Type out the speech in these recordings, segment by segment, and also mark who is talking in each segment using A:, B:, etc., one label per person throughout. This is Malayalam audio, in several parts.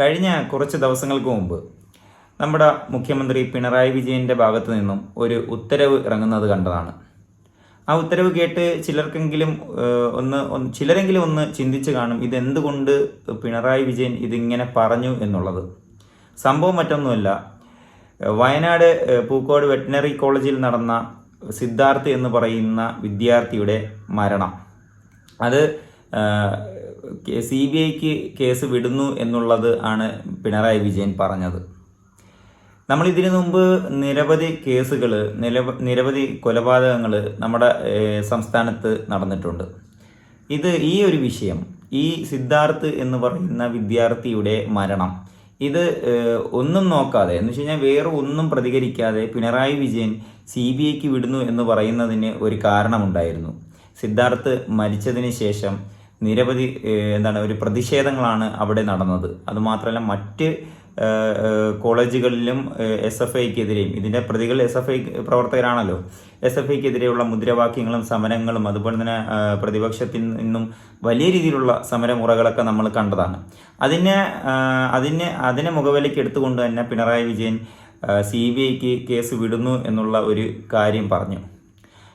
A: കഴിഞ്ഞ കുറച്ച് ദിവസങ്ങൾക്ക് മുമ്പ് നമ്മുടെ മുഖ്യമന്ത്രി പിണറായി വിജയന്റെ ഭാഗത്തു നിന്നും ഒരു ഉത്തരവ് ഇറങ്ങുന്നത് കണ്ടതാണ്. ആ ഉത്തരവ് കേട്ട് ചിലർക്കെങ്കിലും ഒന്ന് ചിലരെങ്കിലും ഒന്ന് ചിന്തിച്ച് കാണും ഇതെന്തുകൊണ്ട് പിണറായി വിജയൻ ഇതിങ്ങനെ പറഞ്ഞു എന്നുള്ളത്. സംഭവം മറ്റൊന്നുമല്ല. വയനാട് പൂക്കോട് വെറ്റിനറി കോളേജിൽ നടന്ന സിദ്ധാർത്ഥ് എന്ന് പറയുന്ന വിദ്യാർത്ഥിയുടെ മരണം. അത് സി ബി ഐക്ക് കേസ് വിടുന്നു എന്നുള്ളത് ആണ് പിണറായി വിജയൻ പറഞ്ഞത്. നമ്മൾ ഇതിനു മുമ്പ് നിരവധി കേസുകൾ നിരവധി കൊലപാതകങ്ങൾ നമ്മുടെ സംസ്ഥാനത്ത് നടന്നിട്ടുണ്ട്. ഇത് ഈ ഒരു വിഷയം ഈ സിദ്ധാർത്ഥ് എന്ന് പറയുന്ന വിദ്യാർത്ഥിയുടെ മരണം ഇത് ഒന്നും നോക്കാതെ എന്ന് വെച്ച് കഴിഞ്ഞാൽ വേറെ ഒന്നും പ്രതികരിക്കാതെ പിണറായി വിജയൻ സി ബി ഐക്ക് വിടുന്നു എന്ന് പറയുന്നതിന് ഒരു കാരണമുണ്ടായിരുന്നു. സിദ്ധാർത്ഥ് മരിച്ചതിന് ശേഷം നിരവധി എന്താണ് ഒരു പ്രതിഷേധങ്ങളാണ് അവിടെ നടന്നത്. അതുമാത്രമല്ല മറ്റ് കോളേജുകളിലും എസ് എഫ് ഐക്കെതിരെയും ഇതിന്റെ പ്രതികൾ എസ് എഫ് ഐ പ്രവർത്തകരാണല്ലോ. എസ് എഫ് ഐക്കെതിരെയുള്ള മുദ്രാവാക്യങ്ങളും സമരങ്ങളും അതുപോലെ തന്നെ പ്രതിപക്ഷത്തിൽ നിന്നും വലിയ രീതിയിലുള്ള സമരമുറകളൊക്കെ നമ്മൾ കണ്ടതാണ്. അതിനെ അതിനെ അതിനെ മുഖവിലേക്ക് എടുത്തുകൊണ്ട് തന്നെ പിണറായി വിജയൻ സി ബി ഐക്ക് കേസ് വിടുന്നു എന്നുള്ള ഒരു കാര്യം പറഞ്ഞു.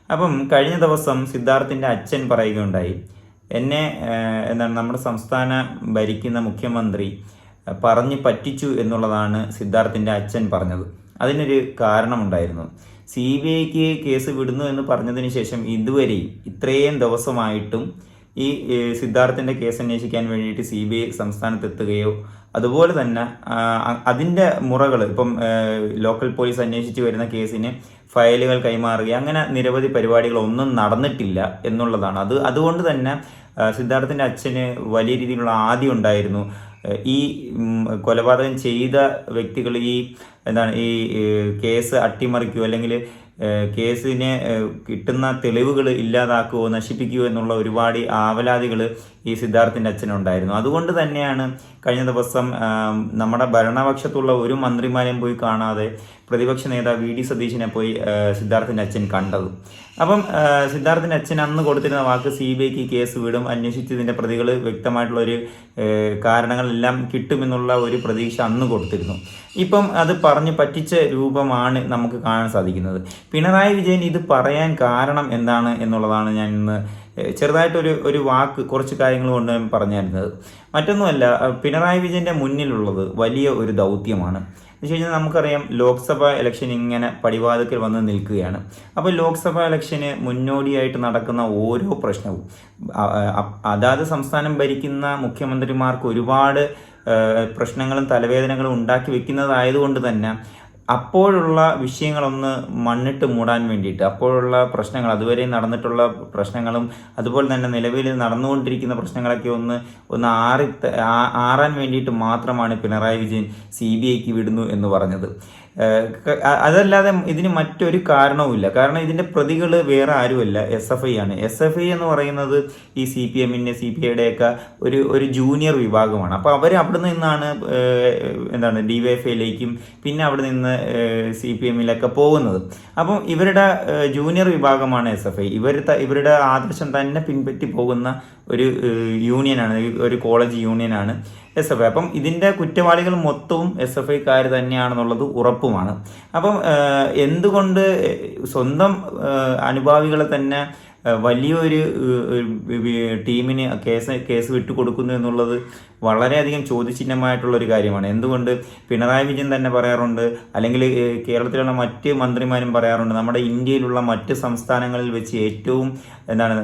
A: അപ്പം കഴിഞ്ഞ ദിവസം സിദ്ധാർത്ഥിന്റെ അച്ഛൻ പറയുകയുണ്ടായി എന്നെ എന്താണ് നമ്മുടെ സംസ്ഥാന ഭരിക്കുന്ന മുഖ്യമന്ത്രി പറഞ്ഞു പറ്റിച്ചു എന്നുള്ളതാണ് സിദ്ധാർത്ഥിന്റെ അച്ഛൻ പറഞ്ഞത്. അതിനൊരു കാരണമുണ്ടായിരുന്നു. സി ബി ഐക്ക് കേസ് വിടുന്നു എന്ന് പറഞ്ഞതിന് ശേഷം ഇതുവരെയും ഇത്രയും ദിവസമായിട്ടും ഈ സിദ്ധാർത്ഥിന്റെ കേസ് അന്വേഷിക്കാൻ വേണ്ടിയിട്ട് സി ബി ഐ സംസ്ഥാനത്ത് എത്തുകയോ അതുപോലെ തന്നെ അതിന്റെ മുറകൾ ഇപ്പം ലോക്കൽ പോലീസ് അന്വേഷിച്ച് വരുന്ന കേസിന് ഫയലുകൾ കൈമാറുക അങ്ങനെ നിരവധി പരിപാടികൾ ഒന്നും നടന്നിട്ടില്ല എന്നുള്ളതാണ്. അത് അതുകൊണ്ട് തന്നെ സിദ്ധാർത്ഥിന്റെ അച്ഛന് വലിയ രീതിയിലുള്ള ആദ്യം ഉണ്ടായിരുന്നു. ഈ കൊലപാതകം ചെയ്ത വ്യക്തികൾ ഈ എന്താണ് ഈ കേസ് അട്ടിമറിക്കുകയോ അല്ലെങ്കിൽ കേസിന് കിട്ടുന്ന തെളിവുകൾ ഇല്ലാതാക്കുകയോ നശിപ്പിക്കുകയോ എന്നുള്ള ഒരുപാട് ആവലാതികൾ ഈ സിദ്ധാർത്ഥിന്റെ അച്ഛനുണ്ടായിരുന്നു. അതുകൊണ്ട് തന്നെയാണ് കഴിഞ്ഞ ദിവസം നമ്മുടെ ഭരണപക്ഷത്തുള്ള ഒരു മന്ത്രിമാരെയും പോയി കാണാതെ പ്രതിപക്ഷ നേതാവ് വി ഡി സതീശിനെ പോയി സിദ്ധാർത്ഥിന്റെ അച്ഛൻ കണ്ടത്. അപ്പം സിദ്ധാർത്ഥിന്റെ അച്ഛൻ അന്ന് കൊടുത്തിരുന്ന വാക്ക് സി ബി ഐക്ക് കേസ് വിടും അന്വേഷിച്ചതിന്റെ പ്രതികൾ വ്യക്തമായിട്ടുള്ള ഒരു കാരണങ്ങളെല്ലാം കിട്ടുമെന്നുള്ള ഒരു പ്രതീക്ഷ അന്ന് കൊടുത്തിരുന്നു. ഇപ്പം അത് പറഞ്ഞ് പറ്റിച്ച രൂപമാണ് നമുക്ക് കാണാൻ സാധിക്കുന്നത്. പിണറായി വിജയൻ ഇത് പറയാൻ കാരണം എന്താണ് എന്നുള്ളതാണ് ഞാൻ ഇന്ന് ചെറുതായിട്ടൊരു ഒരു വാക്ക് കുറച്ച് കാര്യങ്ങൾ കൊണ്ട് ഞാൻ പറഞ്ഞിരുന്നത്. മറ്റൊന്നുമല്ല പിണറായി വിജയന്റെ മുന്നിലുള്ളത് വലിയ ഒരു ദൗത്യമാണ്. എന്ന് വെച്ച് കഴിഞ്ഞാൽ നമുക്കറിയാം ലോക്സഭ ഇലക്ഷൻ ഇങ്ങനെ പടിവാതിക്കൽ വന്ന് നിൽക്കുകയാണ്. അപ്പോൾ ലോക്സഭ ഇലക്ഷന് മുന്നോടിയായിട്ട് നടക്കുന്ന ഓരോ പ്രശ്നവും അതാത് സംസ്ഥാനം ഭരിക്കുന്ന മുഖ്യമന്ത്രിമാർക്ക് ഒരുപാട് പ്രശ്നങ്ങളും തലവേദനകളും ഉണ്ടാക്കി വെക്കുന്നതായതുകൊണ്ട് തന്നെ അപ്പോഴുള്ള വിഷയങ്ങളൊന്ന് മണ്ണിട്ട് മൂടാൻ വേണ്ടിയിട്ട് അപ്പോഴുള്ള പ്രശ്നങ്ങൾ അതുവരെ നടന്നിട്ടുള്ള പ്രശ്നങ്ങളും അതുപോലെ തന്നെ നിലവിൽ നടന്നുകൊണ്ടിരിക്കുന്ന പ്രശ്നങ്ങളൊക്കെ ഒന്ന് ഒന്ന് ആറി ആറാൻ വേണ്ടിയിട്ട് മാത്രമാണ് പിണറായി വിജയൻ സി ബി ഐക്ക് വിടുന്നു എന്ന് പറഞ്ഞത്. അതല്ലാതെ ഇതിന് മറ്റൊരു കാരണവുമില്ല. കാരണം ഇതിന്റെ പ്രതികൾ വേറെ ആരുമല്ല. എസ് എഫ് ഐ ആണ്. എസ് എഫ് ഐ എന്ന് പറയുന്നത് ഈ സി പി എമ്മിന്റെ സി പി ഐയുടെ ഒക്കെ ഒരു ഒരു ജൂനിയർ വിഭാഗമാണ്. അപ്പോൾ അവർ അവിടെ നിന്നാണ് എന്താണ് ഡി വൈ എഫ് ഐയിലേക്കും പിന്നെ അവിടെ നിന്ന് സി പി എമ്മിലൊക്കെ പോകുന്നത്. അപ്പം ഇവരുടെ ജൂനിയർ വിഭാഗമാണ് എസ് എഫ് ഐ ഇവർ ഇവരുടെ ആദർശം തന്നെ പിൻപറ്റി പോകുന്ന ഒരു യൂണിയനാണ് ഒരു കോളേജ് യൂണിയനാണ് എസ് എഫ് ഐ അപ്പം ഇതിന്റെ കുറ്റവാളികൾ മൊത്തവും എസ് എഫ് ഐക്കാർ തന്നെയാണെന്നുള്ളത് ഉറപ്പുമാണ്. അപ്പം എന്തുകൊണ്ട് സ്വന്തം അനുഭാവികളെ തന്നെ വലിയൊരു ടീമിന് കേസ് കേസ് വിട്ടുകൊടുക്കുന്നു എന്നുള്ളത് വളരെയധികം ചോദ്യചിഹ്നമായിട്ടുള്ള ഒരു കാര്യമാണ്. എന്തുകൊണ്ട് പിണറായി വിജയൻ തന്നെ പറയാറുണ്ട് അല്ലെങ്കിൽ കേരളത്തിലുള്ള മറ്റ് മന്ത്രിമാരും പറയാറുണ്ട് നമ്മുടെ ഇന്ത്യയിലുള്ള മറ്റ് സംസ്ഥാനങ്ങളിൽ വെച്ച് ഏറ്റവും എന്താണ്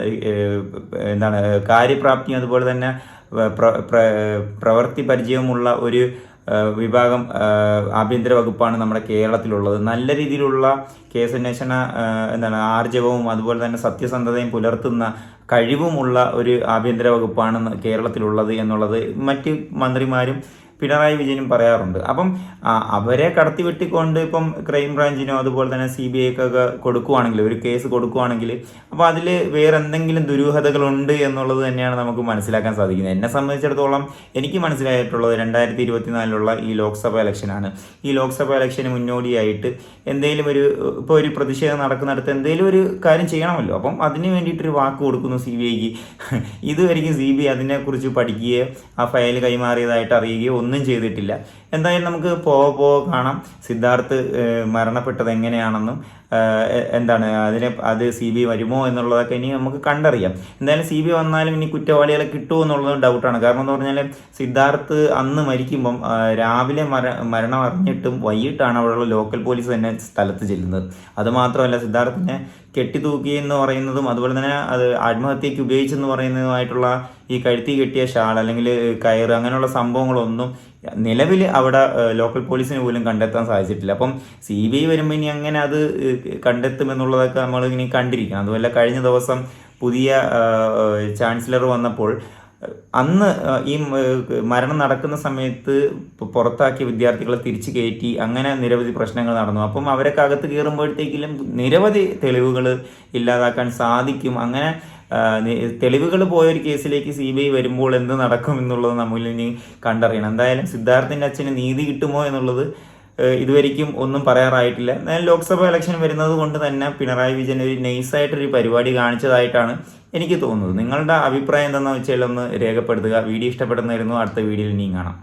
A: എന്താണ് കാര്യപ്രാപ്തിയും അതുപോലെ തന്നെ പ്രവൃത്തി പരിചയമുള്ള ഒരു വിഭാഗം ആഭ്യന്തര വകുപ്പാണ് നമ്മുടെ കേരളത്തിലുള്ളത്. നല്ല രീതിയിലുള്ള കേസ് അന്വേഷണ എന്താണ് ആർജവവും അതുപോലെ തന്നെ സത്യസന്ധതയും പുലർത്തുന്ന കഴിവുമുള്ള ഒരു ആഭ്യന്തര വകുപ്പാണ് കേരളത്തിലുള്ളത് എന്നുള്ളത് മറ്റ് മന്ത്രിമാരും പിണറായി വിജയനും പറയാറുണ്ട്. അപ്പം അവരെ കടത്തി വെട്ടിക്കൊണ്ട് ഇപ്പം ക്രൈം ബ്രാഞ്ചിനോ അതുപോലെ തന്നെ സി ബി ഐക്കൊക്കെ കൊടുക്കുവാണെങ്കിൽ ഒരു കേസ് കൊടുക്കുവാണെങ്കിൽ അപ്പോൾ അതിൽ വേറെ എന്തെങ്കിലും ദുരൂഹതകളുണ്ട് എന്നുള്ളത് തന്നെയാണ് നമുക്ക് മനസ്സിലാക്കാൻ സാധിക്കുന്നത്. എന്നെ സംബന്ധിച്ചിടത്തോളം എനിക്ക് മനസ്സിലായിട്ടുള്ളത് രണ്ടായിരത്തി ഇരുപത്തിനാലിലുള്ള ഈ ലോക്സഭ ഇലക്ഷനാണ്. ഈ ലോക്സഭ ഇലക്ഷന് മുന്നോടിയായിട്ട് എന്തെങ്കിലും ഒരു ഇപ്പോൾ ഒരു പ്രതിഷേധം നടക്കുന്നിടത്ത് എന്തെങ്കിലും ഒരു കാര്യം ചെയ്യണമല്ലോ. അപ്പം അതിന് വേണ്ടിയിട്ടൊരു വാക്ക് കൊടുക്കുന്നു സി ബി ഐക്ക് ഇതുവരെയും സി ബി ഐ അതിനെക്കുറിച്ച് പഠിക്കുകയോ ആ ഫയൽ കൈമാറിയതായിട്ട് അറിയുകയോ ഒന്നും ഒന്നും ചെയ്തിട്ടില്ല. എന്തായാലും നമുക്ക് പോകെ പോകെ കാണാം. സിദ്ധാർത്ഥ് മരണപ്പെട്ടത് എങ്ങനെയാണെന്നും എന്താണ് അതിനെ അത് സി ബി വരുമോ എന്നുള്ളതൊക്കെ ഇനി നമുക്ക് കണ്ടറിയാം. എന്തായാലും സി ബി വന്നാലും ഇനി കുറ്റവാളികളെ കിട്ടുമോ എന്നുള്ളത് ഡൗട്ടാണ്. കാരണം എന്ന് പറഞ്ഞാൽ സിദ്ധാർത്ഥ് അന്ന് മരിക്കുമ്പം രാവിലെ മര മരണം അറിഞ്ഞിട്ടും വൈകിട്ടാണ് അവിടെയുള്ള ലോക്കൽ പോലീസ് തന്നെ സ്ഥലത്ത് ചെല്ലുന്നത്. അതുമാത്രമല്ല സിദ്ധാർത്ഥിനെ കെട്ടിത്തൂക്കി എന്ന് പറയുന്നതും അതുപോലെ തന്നെ അത് ആത്മഹത്യക്ക് ഉപയോഗിച്ചെന്ന് പറയുന്നതുമായിട്ടുള്ള ഈ കഴുത്തി കെട്ടിയ ഷാൾ അല്ലെങ്കിൽ കയറ് അങ്ങനെയുള്ള സംഭവങ്ങളൊന്നും നിലവിൽ അവിടെ ലോക്കൽ പോലീസിന് പോലും കണ്ടെത്താൻ സാധിച്ചിട്ടില്ല. അപ്പം സി ബി ഐ വരുമ്പോൾ ഇനി അങ്ങനെ അത് കണ്ടെത്തുമെന്നുള്ളതൊക്കെ നമ്മൾ ഇനി കണ്ടിരിക്കണം. അതുപോലെ കഴിഞ്ഞ ദിവസം പുതിയ ചാൻസലർ വന്നപ്പോൾ അന്ന് ഈ മരണം നടക്കുന്ന സമയത്ത് പുറത്താക്കിയ വിദ്യാർത്ഥികളെ തിരിച്ചു കയറ്റി അങ്ങനെ നിരവധി പ്രശ്നങ്ങൾ നടന്നു. അപ്പം അവരൊക്കെ അകത്ത് കയറുമ്പോഴത്തേക്കിലും നിരവധി തെളിവുകൾ ഇല്ലാതാക്കാൻ സാധിക്കും. അങ്ങനെ തെളിവുകൾ പോയ ഒരു കേസിലേക്ക് സി ബി ഐ വരുമ്പോൾ എന്ത് നടക്കും എന്നുള്ളത് നമ്മൾ ഇനി കണ്ടറിയണം. എന്തായാലും സിദ്ധാർത്ഥിന്റെ അച്ഛന് നീതി കിട്ടുമോ എന്നുള്ളത് ഇതുവരിക്കും ഒന്നും പറയാറായിട്ടില്ല. എന്നാൽ ലോക്സഭാ ഇലക്ഷൻ വരുന്നത് കൊണ്ട് തന്നെ പിണറായി വിജയൻ ഒരു നൈസായിട്ടൊരു പരിപാടി കാണിച്ചതായിട്ടാണ് എനിക്ക് തോന്നുന്നത്. നിങ്ങളുടെ അഭിപ്രായം എന്താണെന്ന് വെച്ചാൽ ഒന്ന് രേഖപ്പെടുത്തുക. വീഡിയോ ഇഷ്ടപ്പെടുന്നതായിരുന്നു അടുത്ത വീഡിയോയിൽ ഇനിയും കാണാം.